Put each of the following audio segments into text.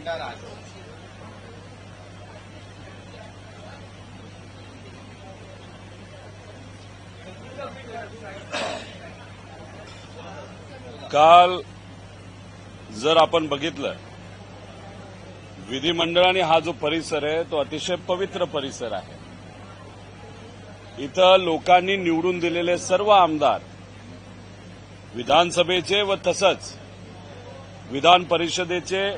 भंडारा. काल जर आपण बघितलं विधिमंडळाने हा जो परिसर आहे तो अतिशय पवित्र परिसर आहे. इथं लोकांनी निवडून दिलेले सर्व आमदार विधानसभेचे व तसंच विधान परिषदेचे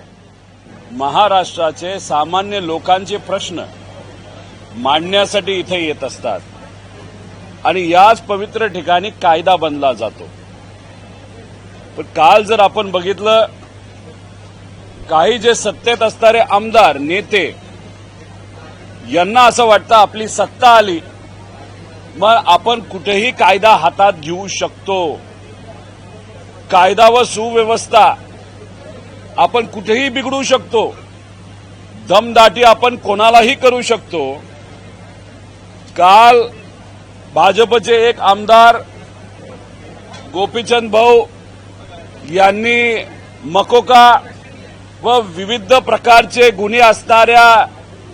महाराष्ट्राचे सामान्य लोकांचे प्रश्न मांडण्यासाठी इथे येत असतात. आणि याच पवित्र ठिकाणी कायदा बनला जातो. पण काल जर आपण बघितलं काही जे सत्तेत असणारे आमदार नेते यांना असं वाटतं आपली सत्ता आली मग आपण कुठेही कायदा हातात घेऊ शकतो. कायदा व सुव्यवस्था आपण कुठेही बिघडू शकतो. दमदाटी आपण कोणालाही करू शकतो. काल भाजपचे एक आमदार गोपीचंद भाऊ यांनी मकोका व विविध प्रकारचे गुन्हे असणाऱ्या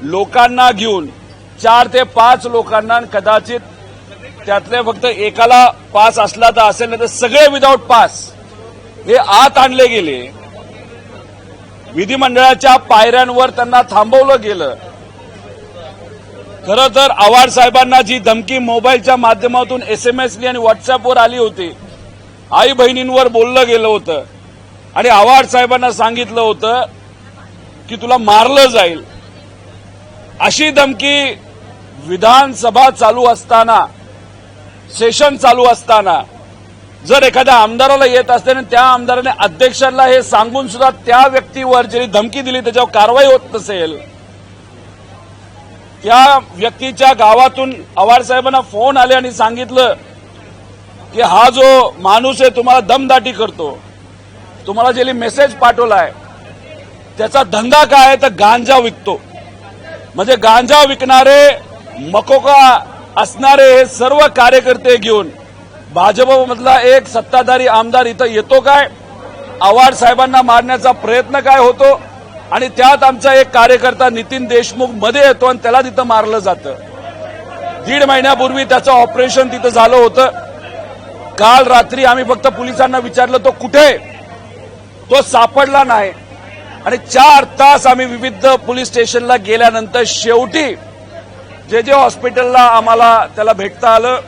लोकांना घेऊन चार ते पाच लोकांना कदाचित त्यातले फक्त एकाला पास असला तर असेल नाही तर सगळे विदाऊट पास हे आत आणले गेले. विधिमंडळाच्या पायऱ्यांवर त्यांना थांबवलं गेलं. खरं तर आव्हाड साहेबांना जी धमकी मोबाईलच्या माध्यमातून एसएमएसनी आणि व्हॉट्सअपवर आली होती आई बहिणींवर बोललं गेलं होतं. आणि आव्हाड साहेबांना सांगितलं होतं की तुला मारलं जाईल. अशी धमकी विधानसभा चालू असताना सेशन चालू असताना जर एखाद्या आमदाराला येत असते आणि त्या आमदाराने अध्यक्षांना हे सांगून सुद्धा त्या व्यक्तीवर जरी धमकी दिली त्याच्यावर कारवाई होत नसेल त्या व्यक्तीच्या गावातून आव्हाड साहेबांना फोन आले आणि सांगितलं की हा जो माणूस आहे तुम्हाला दमदाटी करतो तुम्हाला जे मेसेज पाठवलाय त्याचा धंदा काय तर गांजा विकतो. म्हणजे गांजा विकणारे मकोका असणारे हे सर्व कार्यकर्ते घेऊन भाजपमधला एक सत्ताधारी आमदार इथं येतो काय? आव्हाड साहेबांना मारण्याचा प्रयत्न काय होतो? आणि त्यात आमचा एक कार्यकर्ता नितीन देशमुखमध्ये येतो आणि त्याला तिथं मारलं जातं. दीड महिन्यापूर्वी त्याचं ऑपरेशन तिथं झालं होतं. काल रात्री आम्ही फक्त पोलिसांना विचारलं तो कुठे तो सापडला नाही. आणि चार तास आम्ही विविध पोलीस स्टेशनला गेल्यानंतर शेवटी जे जे हॉस्पिटलला आम्हाला त्याला भेटता आलं.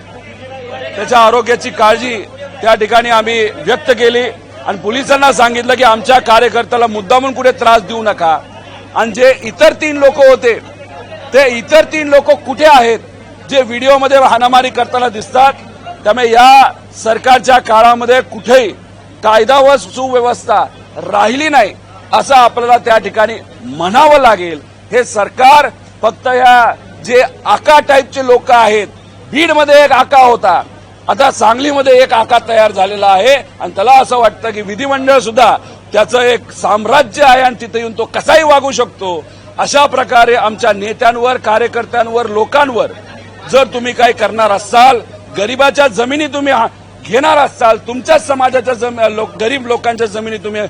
त्याच्या आरोग्याची काळजी त्या ठिकाणी आम्ही व्यक्त केली. आणि पोलिसांना सांगितलं की आमच्या कार्यकर्त्याला मुद्दामून कुठे त्रास देऊ नका. आणि जे इतर तीन लोक होते ते इतर तीन लोक कुठे आहेत जे व्हिडिओमध्ये हाणामारी करताना दिसतात त्यामुळे या सरकारच्या काळामध्ये कुठेही कायदा व सुव्यवस्था राहिली नाही असं आपल्याला त्या ठिकाणी म्हणावं लागेल. हे सरकार फक्त या जे आका टाईपचे लोक आहेत बीडमध्ये एक आका होता. आता सांगलीमध्ये एक आका तयार झालेला आहे आणि त्याला असं वाटतं की विधिमंडळ सुद्धा त्याचं एक साम्राज्य आहे आणि तिथे येऊन तो कसाही वागू शकतो. अशा प्रकारे आमच्या नेत्यांवर कार्यकर्त्यांवर लोकांवर जर तुम्ही काही करणार असाल गरिबाच्या जमिनी तुम्ही हा- घेणार असाल तुमच्याच समाजाच्या जम- लोक- गरीब लोकांच्या जमिनी तुम्ही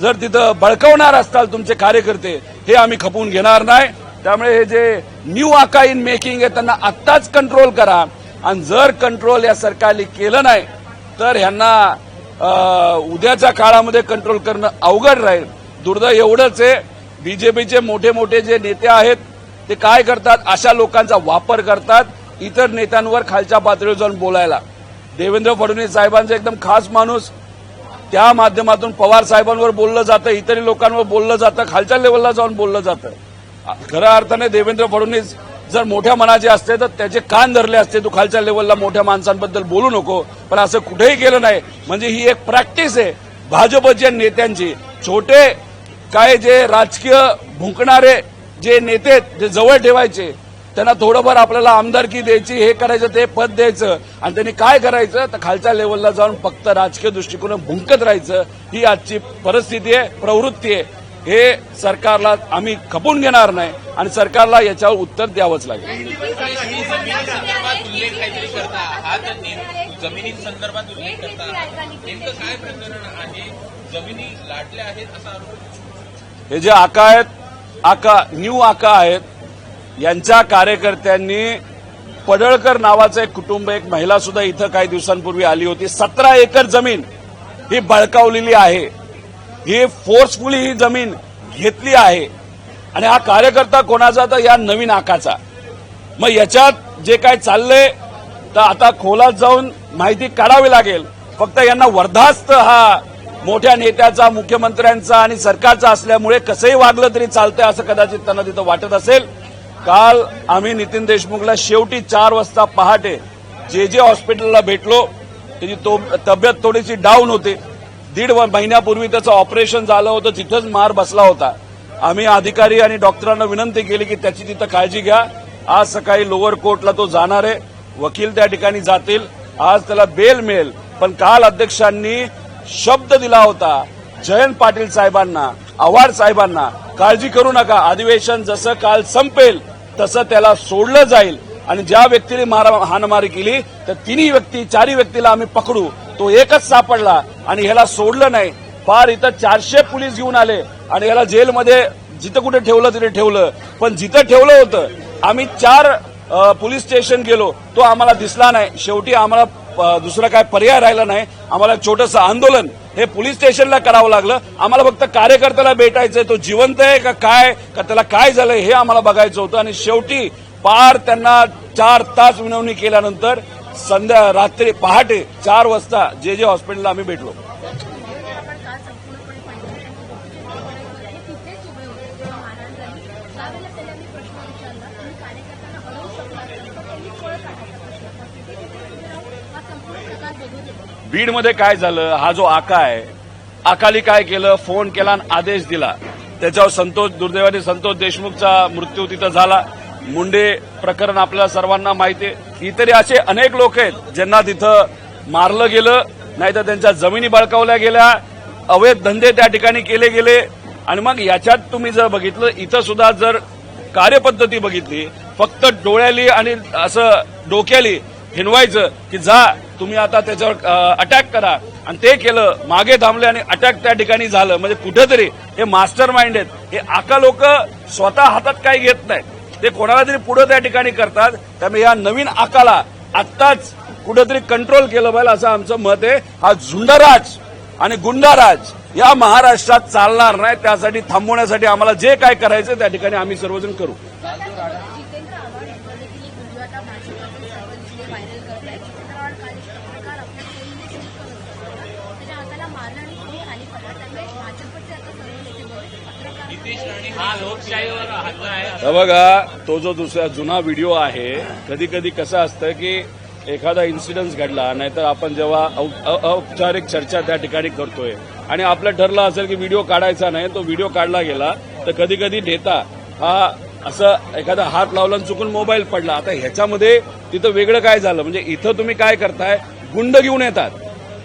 जर तिथं बळकवणार असाल तुमचे कार्यकर्ते हे आम्ही खपवून घेणार नाही. त्यामुळे हे जे न्यू आका इन मेकिंग आहे त्यांना आत्ताच कंट्रोल करा. आणि जर कंट्रोल या सरकारने केलं नाही तर ह्यांना उद्याच्या काळामध्ये कंट्रोल करणं अवघड राहील. दुर्दैव एवढंच आहे बीजेपीचे मोठे मोठे जे नेते आहेत ते काय करतात? अशा लोकांचा वापर करतात इतर नेत्यांवर खालच्या पातळीवर जाऊन बोलायला. देवेंद्र फडणवीस साहेबांचा एकदम खास माणूस. त्या माध्यमातून पवार साहेबांवर बोललं जातं इतर लोकांवर बोललं जातं खालच्या लेवलला जाऊन बोललं जातं. खऱ्या अर्थाने देवेंद्र फडणवीस जर मोठ्या मनाचे असते तर त्याचे कान धरले असते. तू खालच्या लेवलला मोठ्या माणसांबद्दल बोलू नको. पण असं कुठेही केलं नाही. म्हणजे ही एक प्रॅक्टिस आहे. भाजपच्या नेत्यांची छोटे काय जे राजकीय भुंकणारे जे नेते जे जवळ ठेवायचे त्यांना थोडंफार आपल्याला आमदारकी द्यायची हे करायचं ते पद द्यायचं. आणि त्यांनी काय करायचं? तर खालच्या लेवलला जाऊन फक्त राजकीय दृष्टिकोन भुंकत राहायचं. ही आजची परिस्थिती आहे प्रवृत्ती आहे. हे सरकारला आम्ही खपून घेणार नाही आणि सरकारला याच्यावर उत्तर द्यावंच लागेल. ही हा हे जे आका आहेत आका न्यू आका आहेत यांच्या कार्यकर्त्यांनी पडळकर नावाचं एक कुटुंब एक महिला सुद्धा इथं काही दिवसांपूर्वी आली होती. सतरा एकर जमीन ही बळकावलेली आहे. ही फोर्सफुली ही जमीन घेतली आहे. आणि हा कार्यकर्ता कोणाचा तर या नवीन आकाचा. मग याच्यात जे काय चाललंय तर आता खोलात जाऊन माहिती काढावी लागेल. फक्त यांना वर्धास्त हा मोठ्या नेत्याचा मुख्यमंत्र्यांचा आणि सरकारचा असल्यामुळे कसंही वागलं तरी चालतंय असं कदाचित त्यांना तिथं वाटत असेल. काल आम्ही नितीन देशमुखला शेवटी चार वाजता पहाटे जे जे हॉस्पिटलला भेटलो त्याची तो तब्येत थोडीशी डाऊन होती. दीड महिन्यापूर्वी त्याचं ऑपरेशन झालं होतं तिथंच मार बसला होता. आम्ही अधिकारी आणि डॉक्टरांना विनंती केली की त्याची तिथं काळजी घ्या. आज सकाळी लोअर कोर्टला तो जाणार आहे. वकील त्या ठिकाणी जातील. आज त्याला बेल मिळेल. पण काल अध्यक्षांनी शब्द दिला होता जयंत पाटील साहेबांना आव्हाड साहेबांना काळजी करू नका. अधिवेशन जसं काल संपेल तसं त्याला सोडलं जाईल. आणि ज्या व्यक्तीने मारा हाणमारी केली तर तिन्ही व्यक्ती चारही व्यक्तीला आम्ही पकडू. तो एकच सापडला आणि ह्याला सोडलं नाही. फार इथं चारशे पोलीस घेऊन आले आणि ह्याला जेलमध्ये जिथं कुठे ठेवलं तिथे ठेवलं. पण जिथं ठेवलं होतं आम्ही चार पोलीस स्टेशन गेलो. तो आम्हाला दिसला नाही. शेवटी आम्हाला दुसरा काय पर्याय राहिला नाही. आम्हाला छोटंसं आंदोलन हे पोलीस स्टेशनला करावं लागलं. आम्हाला फक्त कार्यकर्त्याला भेटायचंय तो जिवंत आहे का काय का त्याला काय झालंय हे आम्हाला बघायचं होतं. आणि शेवटी पार त्यांना चार तास विनवणी केल्यानंतर संध्या रात्री पहाटे चार वाजता जे जे हॉस्पिटलला आम्ही भेटलो. बीडमध्ये काय झालं? हा जो आका आहे आकाली काय केलं? फोन केला आणि आदेश दिला. त्याच्यावर संतोष दुर्दैवाने संतोष देशमुखचा मृत्यू तिथं झाला. मुंडे प्रकरण आपल्याला सर्वांना माहिती आहे. इतरही असे अनेक लोक आहेत ज्यांना तिथं मारलं गेलं नाहीतर त्यांच्या जमिनी बळकावल्या गेल्या अवैध धंदे त्या ठिकाणी केले गेले. आणि मग याच्यात तुम्ही जर बघितलं इथं सुद्धा जर कार्यपद्धती बघितली फक्त डोळ्याली आणि असं डोक्याली हिनवायचं की जा तुम्ही आता त्याच्यावर अटॅक करा. आणि ते केलं मागे थांबले आणि अटॅक त्या ठिकाणी झालं. म्हणजे कुठेतरी हे मास्टर माइंड आहेत. हे आका लोक स्वतः हातात काही घेत नाहीत. ते कोणाला तरी पुढे त्या ठिकाणी करतात. त्यामुळे या नवीन आकाला आत्ताच कुठेतरी कंट्रोल केलं पाहिजे असं आमचं मत आहे. हा झुंडराज आणि गुंडाराज या महाराष्ट्रात चालणार नाही. त्यासाठी थांबवण्यासाठी आम्हाला जे काय करायचं त्या ठिकाणी आम्ही सर्वजण करू जितेंद्र आव्हाड यांचा देखील एक व्हिडिओ आता भाजपाचे सर्व जिल्हे व्हायरल करत आहेत जितेंद्र आव्हाड काल एक पत्रकार आपल्या टोळीने शूट करत होता त्याच्या हाताला मारलं आणि तुम्ही खाली पडला त्यामुळे भाजपचे आता सर्व नेते बोलले पत्रकार नितीश राणे हा लोकशाहीवर हल्ला आहे हे बघा तो जो दुसरा जुना व्हिडिओ आहे कधी कधी कसं असतं की एखादा इन्सिडन्स घडला नाहीतर आपण जेव्हा औ- औपचारिक चर्चा त्या ठिकाणी करतोय. आणि आपलं ठरलं असेल की व्हिडिओ काढायचा नाही तो व्हिडिओ काढला गेला तर कधी कधी नेता हा असं एखादा हात लावला आणि चुकून मोबाईल पडला. आता ह्याच्यामध्ये तिथं वेगळं काय झालं? म्हणजे इथं तुम्ही काय करताय? गुंड घेऊन येतात.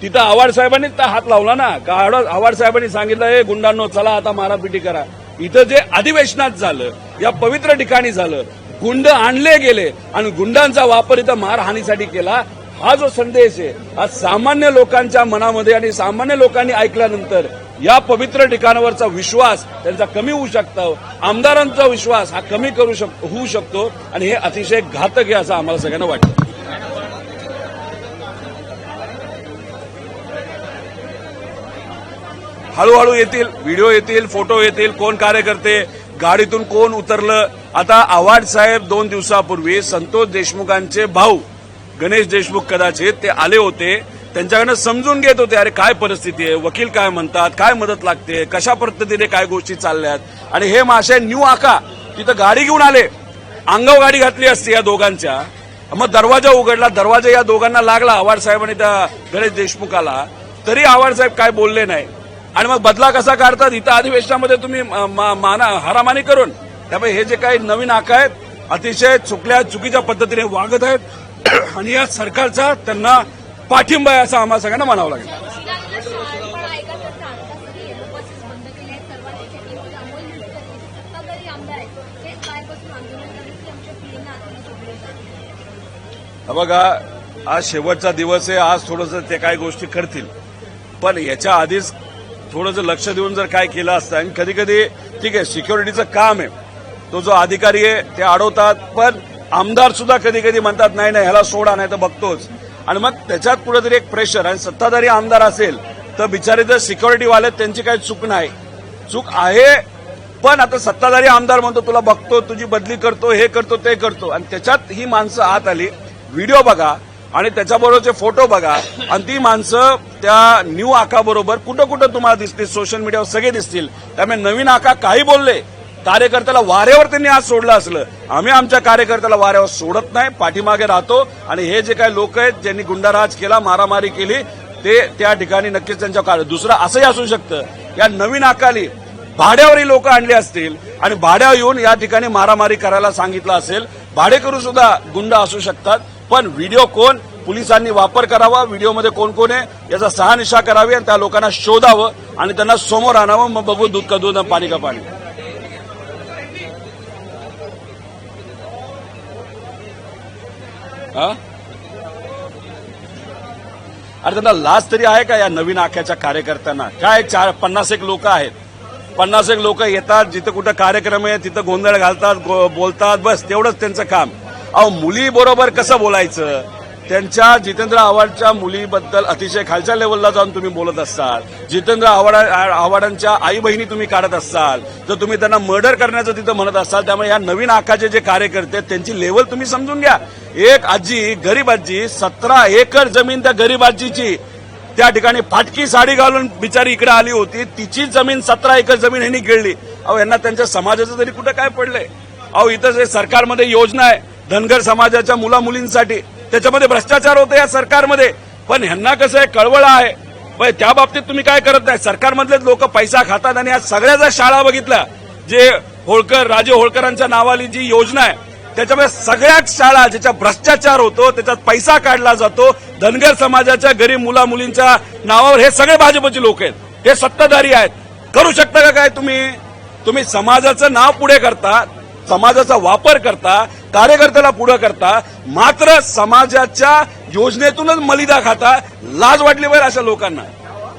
तिथं आव्हाड साहेबांनीच हात लावला ना. का आव्हाड आव्हाड साहेबांनी सांगितलं हे गुंडांनो चला आता मारापिटी करा. इथं जे अधिवेशनात झालं या पवित्र ठिकाणी झालं गुंड आणले गेले आणि गुंडांचा वापर इथं मारहाणीसाठी केला हा जो संदेश आहे हा सामान्य लोकांच्या मनामध्ये आणि सामान्य लोकांनी ऐकल्यानंतर या पवित्र ठिकाणावरचा विश्वास त्यांचा कमी होऊ शकतो आमदारांचा विश्वास हा कमी करू शक होऊ शकतो आणि हे अतिशय घातक आहे असं आम्हाला सगळ्यांना वाटतं. हळूहळू येतील व्हिडिओ येतील फोटो येतील कोण कार्यकर्ते गाडीतून कोण उतरलं. आता आव्हाड साहेब दोन दिवसापूर्वी संतोष देशमुखांचे भाऊ गणेश देशमुख कदाचित ते आले होते. त्यांच्याकडनं समजून घेत होते अरे काय परिस्थिती आहे? वकील काय म्हणतात? काय मदत लागते? कशा पद्धतीने काय गोष्टी चालल्यात? आणि हे मासे न्यू आका तिथं गाडी घेऊन आले. अंगाव गाडी घातली असती या दोघांच्या. मग दरवाजा उघडला. दरवाजा या दोघांना लागला आव्हाड साहेबांनी त्या गणेश देशमुखाला. तरी आव्हाड साहेब काय बोलले नाही. आणि मग बदला कसा काढतात? इथं अधिवेशनामध्ये तुम्ही माना हारामानी करून. त्यामुळे हे जे काही नवीन आका आहेत अतिशय चुकल्या चुकीच्या पद्धतीने वागत आहेत. आणि या सरकारचा त्यांना पाठिंबा आहे असं आम्हाला सगळ्यांना म्हणावं लागेल. बघा आज शेवटचा दिवस आहे आज थोडंसं ते काही गोष्टी करतील पण याच्या आधीच थोडंसं लक्ष देऊन जर काय केलं असतं आणि कधी कधी ठीक आहे सिक्युरिटीचं काम आहे. तो जो अधिकारी आहे ते अडवतात पण आमदार सुद्धा कधी कधी म्हणतात नाही नाही ह्याला सोडा नाही तर बघतोच. आणि मग त्याच्यात कुठेतरी एक प्रेशर आणि सत्ताधारी आमदार असेल तर बिचारे जर सिक्युरिटीवाले त्यांची काही चूक नाही. चूक आहे पण आता सत्ताधारी आमदार म्हणतो तुला बघतो तुझी बदली करतो हे करतो ते करतो. आणि त्याच्यात ही माणसं आत आली. व्हिडिओ बघा आणि त्याच्याबरोबरचे फोटो बघा आणि ती माणसं त्या न्यू आकाबरोबर कुठं कुठं तुम्हाला दिसतील सोशल मीडियावर सगळे दिसतील. त्यामुळे नवीन आका काही बोलले कार्यकर्त्याला वाऱ्यावर त्यांनी आज सोडलं असलं. आम्ही आमच्या कार्यकर्त्याला वाऱ्यावर सोडत नाही पाठीमागे राहतो. आणि हे जे काही लोक आहेत ज्यांनी गुंडाराज केला मारामारी केली ते त्या ठिकाणी नक्कीच त्यांच्या काळ दुसरं असंही असू शकतं या नवीन आकाली भाड्यावरही लोक आणली असतील आणि भाड्यावर येऊन या ठिकाणी मारामारी करायला सांगितलं असेल भाडेकरू सुद्धा गुंड असू शकतात. पण व्हिडिओ कोण? पोलिसांनी वापर करावा. व्हिडिओमध्ये कोण कोण आहे? याचा सहानिशा करावी आणि त्या लोकांना शोधावं आणि त्यांना समोर आणावं. मग बघू दूध का दूध पाणी का पाणी. अरे त्यांना लाज तरी आहे का या नवीन आख्याच्या कार्यकर्त्यांना? काय चार पन्नास एक लोक आहेत. पन्नास एक लोक येतात जिथं कुठं कार्यक्रम आहे तिथं गोंधळ घालतात गो- बोलतात बस तेवढंच त्यांचं काम. अहो मुली बरोबर कसं बोलायचं? त्यांच्या जितेंद्र आव्हाडच्या मुलीबद्दल अतिशय खालच्या लेवलला जाऊन तुम्ही बोलत असाल जितेंद्र आव्हाड आव्हाडांच्या आई बहिणी तुम्ही काढत असाल तर तुम्ही त्यांना मर्डर करण्याचं तिथं म्हणत असाल त्यामुळे या नवीन आखाचे जे कार्यकर्ते त्यांची लेवल तुम्ही समजून घ्या. एक आजी गरीब आजी सतरा एकर जमीन त्या गरीब आजीची. त्या ठिकाणी फाटकी साडी घालून बिचारी इकडे आली होती. तिची जमीन सतरा एकर जमीन ह्यांनी गिळली. अहो यांना त्यांच्या समाजाचं तरी कुठं काय पडलंय? अहो इथं जे सरकारमध्ये योजना आहे धनगर समाजाच्या मुला मुलींसाठी त्याच्यामध्ये भ्रष्टाचार होतो या सरकारमध्ये. पण ह्यांना कसं आहे कळवळ आहे. पण त्या बाबतीत तुम्ही काय करत नाही. सरकारमधलेच लोक पैसा खातात आणि आज सगळ्याचा शाळा बघितल्या जे होळकर राजे होळकरांच्या नावाली जी योजना आहे त्याच्यामुळे सगळ्याच शाळा ज्याच्या भ्रष्टाचार होतो त्याच्यात पैसा काढला जातो धनगर समाजाच्या गरीब मुला मुलींच्या नावावर हे सगळे भाजपचे लोक आहेत. हे सत्ताधारी आहेत. करू शकता का काय तुम्ही? तुम्ही समाजाचं नाव पुढे करता समाजाचा वापर करता कार्यकर्त्याला पुढे करता मात्र समाजाच्या योजनेतूनच मलिदा खाता लाज वाटली पाहिजे अशा लोकांना.